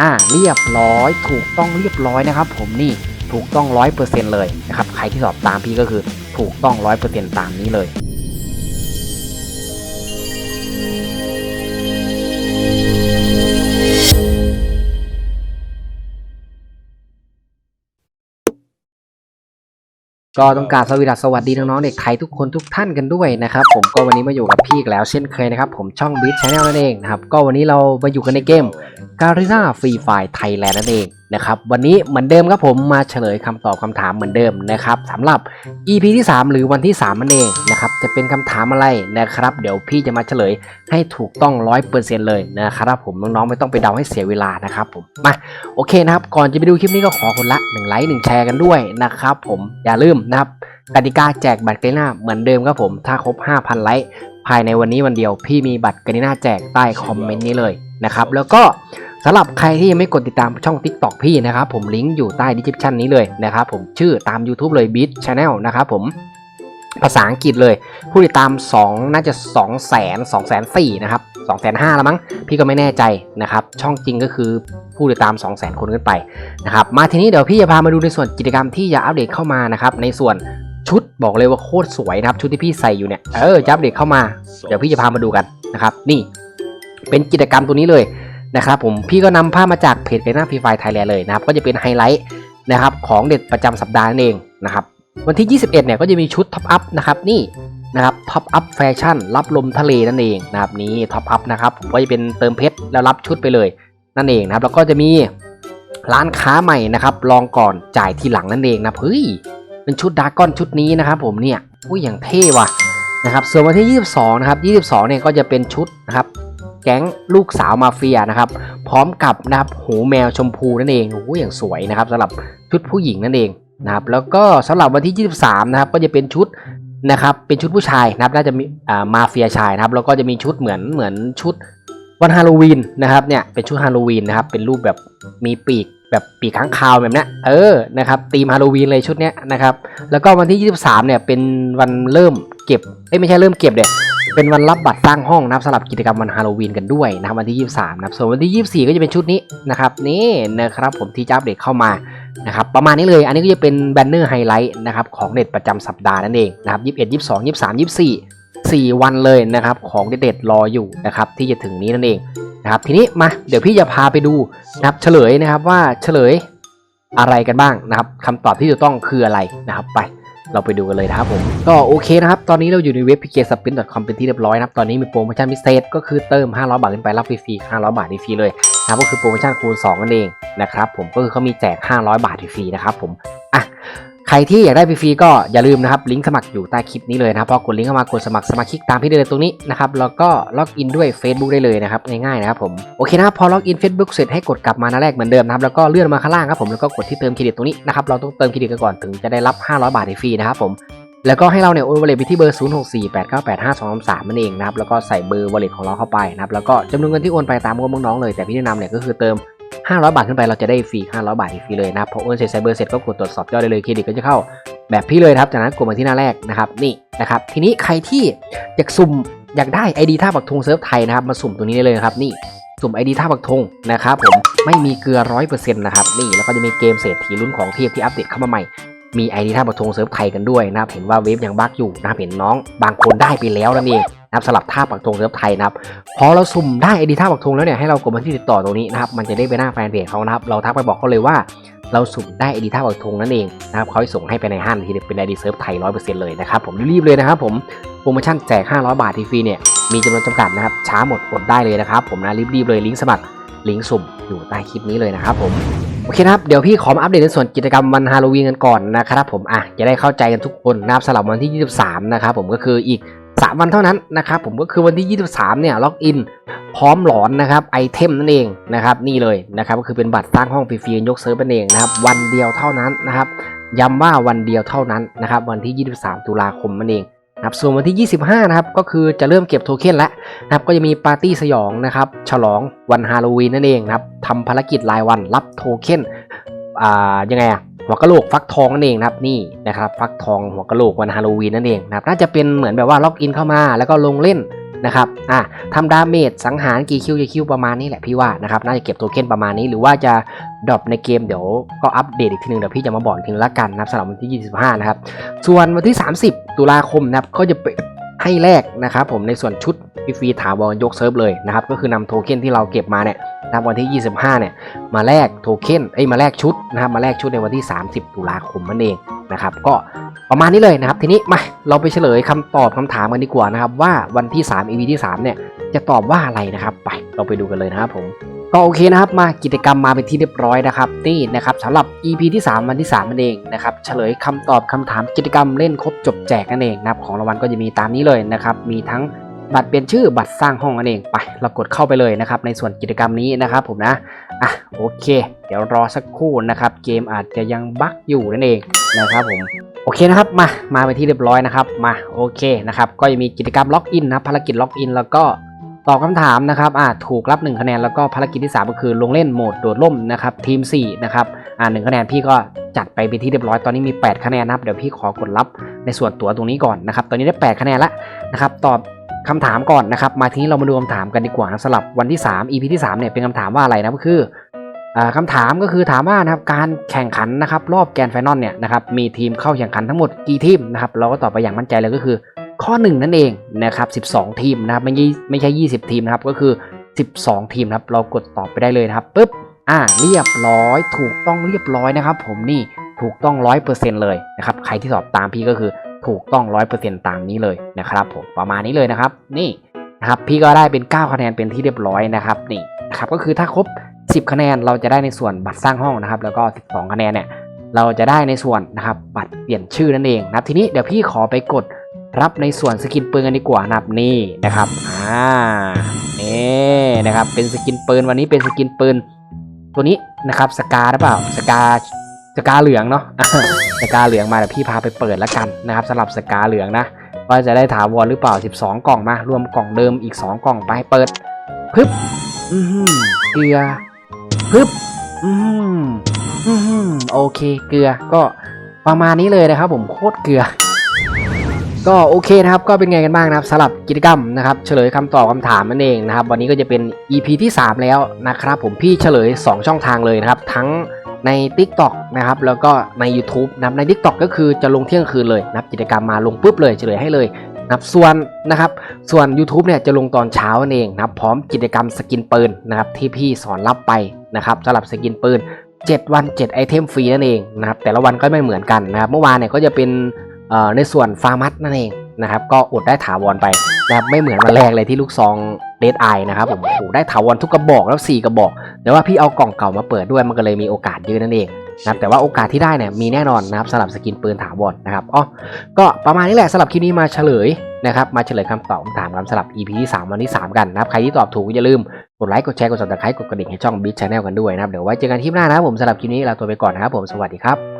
อ่าเรียบร้อยถูกต้องเรียบร้อยนะครับ ผมนี่ถูกต้องร้อยเปอร์เซ็นเลยนะครับใครที่สอบตามพี่ก็คือถูกต้องร้อยเปอร์เซ็นตามนี้เลย ก็ต้องกรารสวัสดีสวัสดีน้องๆเด็กไทยทุกคนทุกท่านกันด้วยนะครับผมก็วันนี้มาอยู่กับพี่อีกแล้วเช่นเคยนะครับผมช่อง b ิ t Channel นั่นเองนะครับก็วันนี้เรามาอยู่กันในเกมการิน่าฟรีไฟล์ไทยแลนด์นั่นเอง นะครับวันนี้เหมือนเดิมครับผมมาเฉลยคำตอบคำถามเหมือนเดิมนะครับสำหรับ EP ที่ 3 หรือวันที่3นั่นเองนะครับจะเป็นคำถามอะไรนะครับ เดี๋ยวพี่จะมาเฉลยให้ถูกต้อง 100%เลยนะครับผมน้องๆไม่ต้องไปเดาให้เสียเวลานะครับผมมาโอเคนะครับก่อนจะไปดูคลิปนี้ก็ขอคนละ1ไลค์1แชร์กันด้วยนะครับผมอย่าลืมนะครับกติกาแจกบัตรเกรน่าเหมือนเดิมครับผมถ้าครบ 5,000 ไลค์ภายในวันนี้วันเดียว พี่มีบัตรเกรน่าแจกใต้คอมเมนต์นี้เลยนะครับแล้วก็ สำหรับใครที่ยังไม่กดติดตามช่อง TikTok พี่นะครับผมลิงก์อยู่ใต้ดีคริปชันนี้เลยนะครับผมชื่อตาม YouTube เลย Beat Channel นะครับผมภาษาอังกฤษเลย ผู้ติดตาม 2 น่าจะ 2 0 0 0 0 2 0 0 0 0นะครับ2 5 0 0 0แล้วมั้ง พี่ก็ไม่แน่ใจนะครับ ช่องจริงก็คือผู้ติดตาม 2 0 0 0 0 0 คนขึ้นไปนะครับ มาทีนี้เดี๋ยวพี่จะพามาดูในส่วนกิจกรรมที่จะอัปเดตเข้ามานะครับ ในส่วนชุดบอกเลยว่าโคตรสวยนะครับ ชุดที่พี่ใส่อยู่เนี่ย เออจะอัปเดตเข้ามา เดี๋ยวพี่จะพามาดูกันนะครับ นี่ เป็นกิจกรรมตัวนี้เลย นะครับผมพี่ก็นำภาพมาจากเพจเกน่าฟรีไฟไทยแลนด์เลยนะครับก็จะเป็นไฮไลท์นะครับของเด็ดประจำสัปดาห์นั่นเองนะครับวันที่ 21 เนี่ยก็จะมีชุดท็อปอัพนะครับนี่นะครับท็อปอัพแฟชั่นรับลมทะเลนั่นเองนะครับนี่ท็อปอัพนะครับผมก็จะเป็นเติมเพชรแล้วรับชุดไปเลยนั่นเองนะครับแล้วก็จะมีร้านค้าใหม่นะครับลองก่อนจ่ายทีหลังนั่นเองนะเฮ้ยเป็นชุดดราก้อนชุดนี้นะครับผมเนี่ยอุ้ยอย่างเท่ว่ะนะครับส่วนวันที่ 22 นะครับ 22 เนี่ยก็จะเป็นชุดนะครับ แก๊งลูกสาวมาเฟียนะครับ พร้อมกับนะครับหูแมวชมพูนั่นเองโอ้โหอย่างสวยนะครับสำหรับชุดผู้หญิงนั่นเองนะครับแล้วก็สำหรับวันที่ 23 นะครับ ก็จะเป็นชุดนะครับเป็นชุดผู้ชายนะครับน่าจะมีอ่ามาเฟียชายนะครับแล้วก็จะมีชุดเหมือนเหมือนชุดวันฮาโลวีนนะครับเนี่ยเป็นชุดฮาโลวีนนะครับเป็นรูปแบบมีปีกแบบปีกค้างคาวแบบนี้เออนะครับธีมฮาโลวีนเลยชุดเนี้ยนะครับแล้วก็วันที่ 23 เนี่ยเป็นวันเริ่มเก็บเอ้ยไม่ใช่เริ่มเก็บเด็ เป็นวันรับบัตรสร้งห้องนะครับสำหรับกิจกรรมวันฮาโลวีนกันด้วยนะครับวันที่ 23นะครับส่วนวันที่ 24 ก็จะเป็นชุดนี้นะครับนี่นะครับผมที่จะอัปเดตเข้ามานะครับประมาณนี้เลย อันนี้ก็จะเป็นแบนเนอร์ไฮไลท์นะครับของเด็ดประจำสัปดาห์นั่นเองนะครับ21 22 23 24 4 วันเลยนะครับของเด็ดๆรออยู่นะครับที่จะถึงนี้นั่นเองนะครับทีนี้มาเดี๋ยวพี่จะพาไปดูนะครับเฉลยนะครับว่าเฉลยอะไรกันบ้างนะครับคำตอบที่จะต้องคืออะไรนะครับไป เราไปดูกันเลยนะครับผม ก็โอเคนะครับ ตอนนี้เราอยู่ในเว็บ p k s p i n c o m เป็นที่เรียบร้อยนะครับ ตอนนี้มีโปรโมชั่นพิเศษก็คือเติม 500 บาทขึ้นไปรับฟรีๆ500 บาทฟรีเลยนะก็คือโปรโมชั่นคูณ2นั่นเองนะครับผมก็คือเขามีแจก 500 บาทฟรีนะครับผมอะ ใครที่อยากได้ฟรีๆก็อย่าลืมนะครับลิงก์สมัครอยู่ใต้คลิปนี้เลยนะครับพอกดลิงก์เข้ามากดสมัครสมาชิกตามที่ได้เลยตรงนี้นะครับแล้วก็ล็อกอินด้วย Facebook ได้เลยนะครับง่ายๆนะครับผมโอเคนะครับพอล็อกอิน Facebook เสร็จให้กดกลับมาหน้าแรกเหมือนเดิมนะครับแล้วก็เลื่อนมาข้างล่างครับผมแล้วก็กดที่เติมเครดิตตรงนี้นะครับเราต้องเติมเครดิตกันก่อนถึงจะได้รับ 500 บาทฟรีนะครับผมแล้วก็ให้เราเนี่ยโอนวอลเล็ตไปที่เบอร์ 0 6 4 8 9 8 5 2 3 3นั่นเองนะครับแล้วก็ใส่เบอร์วอลเล็ตของเราเข้าไปนะครับแล้วก็จำนวนเงินที่โอนไปตามงบน้องๆเลยแต่พี่แนะนำเนี่ยก็คือเติม 500 บาทขึ้นไปเราจะได้ฟรี500 บาทฟรีเลยนะครับพอโอนเสร็จใส่เบอร์เสร็จก็กดตรวจสอบยอดได้เลยเครดิตก็จะเข้าแบบพี่เลยครับจากนั้นกดมาที่หน้าแรกนะครับนี่นะครับทีนี้ใครที่อยากสุ่มอยากได้ ID ท่าปักธงเซิร์ฟไทยนะครับมาสุ่มตัวนี้ได้เลยครับนี่สุ่ม ID ท่าปักธงนะครับผมไม่มีเกลือ 100%นะครับนี่แล้วก็จะมีเกมเศรษฐีลุ้นของเทียบที่อัปเดตเข้ามาใหม่มีไอดีท่าปักธงเซิร์ฟไทยกันด้วยนะครับเห็นว่าเวฟยังบั๊กอยู่นะครับเห็นน้องบางคนได้ไปแล้วนั่นเอง นะครับสลับท่าปักธงเซิร์ฟไทยนะครับพอเราสุ่มได้ไอดีท่าปักธงแล้วเนี่ยให้เรากดมาที่ติดต่อตรงนี้นะครับมันจะได้ไปหน้าแฟนเพจเขานะครับเราทักไปบอกเขาเลยว่าเราสุ่มได้ไอดีท่าปักธงนั่นเองนะครับเขาจะส่งให้ไปในห้างทีเดียวเป็นไอดีเซิร์ฟไทยร้อยเปอร์เซ็นต์เลยนะครับผมรีบเลยนะครับผมโปรโมชั่นแจก 500 บาทฟรีเนี่ยมีจำนวนจำกัดนะครับช้าหมดอดได้เลยนะครับผมนะรีบๆเลยลิงก์สมัครลิงก์สุ่มอยู่ใต้คลิปนี้เลยนะครับผมโอเคนะครับเดี๋ยวพี่ขอมาอัปเดตในส่วนกิจกรรมวันฮาโลวีนกันก่อนนะครับผมอะจะได้เข้าใจกันทุกคนนะครับสำหรับวันที่ 23 นะครับผมก็คืออีก 3วันเท่านั้นนะครับผมก็คือวันที่ 23 เนี่ยล็อกอินพร้อมหลอนนะครับไอเทมนั่นเองนะครับนี่เลยนะครับก็คือเป็นบัตรสร้างห้องฟรีๆยกเซิร์ฟนั่นเองนะครับวันเดียวเท่านั้นนะครับย้ำว่าวันเดียวเท่านั้นนะครับวันที่ 23 ตุลาคมนั่นเองนะครับส่วนวันที่ 25 นะครับก็คือจะเริ่มเก็บโทเค็นแล้วนะครับก็จะมีปาร์ตี้สยองนะครับฉลองวันฮาโลวีนนั่นเองนะครับทำภารกิจรายวันรับโทเค็นอ่ายังไงอะ หัวกะโหลกฟักทองนั่นเองนะครับนี่นะครับฟักทองหัวกะโหลกวันฮาโลวีนนั่นเองนะครับน่าจะเป็นเหมือนแบบว่าล็อกอินเข้ามาแล้วก็ลงเล่นนะครับอะทำดาเมจสังหารกี่คิวกี่คิวประมาณนี้แหละพี่ว่านะครับน่าจะเก็บโทเค็นประมาณนี้หรือว่าจะดรอปในเกมเดี๋ยวก็อัปเดตอีกทีหนึงเดี๋ยวพี่จะมาบอกอีกทีนึงละกันนะครับสำหรับวันที่ 25 นะครับ ส่วนวันที่ 30 ตุลาคมนะครับก็จะเป็น ให้แรกนะครับผมในส่วนชุดฟรีถาวรยกเซิร์ฟเลยนะครับก็คือนำโทเค็นที่เราเก็บมาเนี่ยนะวันที่ 25 เนี่ยมาแลกโทเค็นเอ้มาแลกชุดนะครับมาแลกชุดในวันที่ 30 ตุลาคมนั่นเองนะครับก็ประมาณนี้เลยนะครับทีนี้มาเราไปเฉลยคำตอบคำถามกันดีกว่านะครับว่าวันที่ 3 EP ที่ 3 เนี่ยจะตอบว่าอะไรนะครับ ไปเราไปดูกันเลยนะครับผม ก็โอเคนะครับมากิจกรรมมาเป็นที่เรียบร้อยนะครับนี่นะครับสำหรับ EP ที่ 3 วันที่3นั่นเองนะครับเฉลยคำตอบคำถามกิจกรรมเล่นครบจบแจกนั่นเองนะครับของรางวัลก็จะมีตามนี้เลยนะครับมีทั้งบัตรเปลี่ยนชื่อบัตรสร้างห้องนั่นเองไปเรากดเข้าไปเลยนะครับในส่วนกิจกรรมนี้นะครับผมนะอะโอเค เดี๋ยวรอสักครู่นะครับเกมอาจจะยังบั๊กอยู่นั่นเองนะครับผมโอเคนะครับมามาไปที่เรียบร้อยนะครับมาโอเคนะครับก็จะมีกิจกรรมล็อกอินนะภารกิจล็อกอินแล้วก็ ตอบคำถามนะครับอ่าถูกรับ 1 คะแนนแล้วก็ภารกิจที่ 3 ก็คือลงเล่นโหมดโดดล่มนะครับทีม4นะครับอ่าหคะแนนพี่ก็จัดไปเป็นที่เรียบร้อยตอนนี้มี 8 คะแนนนะครับเดี๋ยวพี่ขอกดรับในส่วนตัวตรงนี้ก่อนนะครับตอนนี้ได้ 8 คะแนนละนะครับตอบคำถามก่อนนะครับมาทีนี้เรามาดูคำถามกันดีกว่านะสำหรับวันที่ 3 EP ที่3เนี่ยเป็นคำถามว่าอะไรนะก็คืออ่าคำถามก็คือถามว่านะครับการแข่งขันนะครับรอบแกนไฟนอลเนี่ยนะครับมีทีมเข้าแข่งขันทั้งหมดกี่ทีมนะครับเราก็ตอบไปอย่างมั่นใจเลยก็คือ ข้อ 1 นั่นเองนะครับ12 ทีมนะครับไม่ใช่ไม่ใช่ 20 ทีมนะครับก็คือ 12 ทีมนะครับเรากดตอบไปได้เลยนะครับปุ๊บอ่าเรียบร้อยถูกต้องเรียบร้อยนะครับ ผมนี่ถูกต้อง 100%เลยนะครับใครที่สอบตามพี่ก็คือถูกต้อง 100%ตามนี้เลยนะครับผมประมาณนี้เลยนะครับนี่นะครับพี่ก็ได้เป็น 9 คะแนนเป็นที่เรียบร้อยนะครับนี่นะครับก็คือถ้าครบ 10 คะแนนเราจะได้ในส่วนบัตรสร้างห้องนะครับ แล้วก็ 12 คะแนนเนี่ยเราจะได้ในส่วนนะครับบัตรเปลี่ยนชื่อนั่นเองนะครับทีนี้เดี๋ยวพี่ขอไปกด รับในส่วนสกินปืนกันดีกว่านะครับนี่นะครับอ่านี่นะครับเป็นสกินปืนวันนี้เป็นสกินปืน ตัวนี้นะครับสกาหรือเปล่าสกาสกาเหลืองเนาะสกาเหลืองมาเดี๋ยวพี่พาไปเปิดแล้วกันนะครับสำหรับสกาเหลืองนะว่าจะได้ถาวรหรือเปล่า 12 กล่องมารวมกล่องเดิมอีก 2 กล่องไปเปิดพึบอือหือเกลือพึบอือหืออือหือโอเคเกลือก็ประมาณนี้เลยนะครับผมโคตรเกลือ ก็โอเคนะครับก็เป็นไงกันบ้างนะครับสำหรับกิจกรรมนะครับเฉลยคำตอบคำถามนั่นเองนะครับ วันนี้ก็จะเป็น EP ที่ 3 แล้วนะครับ ผมพี่เฉลย 2 ช่องทางเลยนะครับ ทั้งใน TikTok นะครับแล้วก็ใน YouTube นะครับใน TikTok ก็คือจะลงเที่ยงคืนเลยนะครับกิจกรรมมาลงปุ๊บเลยเฉลยให้เลยนะครับส่วนนะครับส่วน YouTube เนี่ยจะลงตอนเช้านั่นเองนะครับพร้อมกิจกรรมสกินปืนนะครับที่พี่สอนรับไปนะครับสำหรับสกินปืน7 วัน 7 ไอเทมฟรีนั่นเองนะครับแต่ละวันก็ไม่เหมือนกันนะครับเมื่อวานเนี่ยก็จะเป็น ในส่วนฟาร์มัสนั่นเองนะครับก็อดได้ถาวรไปนะครับไม่เหมือนวันแรกเลยที่ลูกซองเดดไอนะครับผมโอ้ได้ถาวรทุกกระบอกแล้ว 4 กระบอก แต่ว่าพี่เอากล่องเก่ามาเปิดด้วยมันก็เลยมีโอกาสเยอะนั่นเองนะแต่ว่าโอกาสที่ได้เนี่ยมีแน่นอนนะครับสำหรับสกินปืนถาวรนะครับอ๋อก็ประมาณนี้แหละสำหรับคลิปนี้มาเฉลยนะครับมาเฉลยคำตอบคำถามกันสำหรับ EP ที่ 3 วันที่ 3 กันนะครับใครที่ตอบถูกอย่าลืมกดไลค์กดแชร์กด subscribe กดกระดิ่งให้ช่อง Beat Channel กันด้วยนะครับเดี๋ยวไว้เจอกันคลิปหน้านะครับผมสำหรับคลิปนี้ลาตัวไปก่อนนะครับผมสวัสดีครับ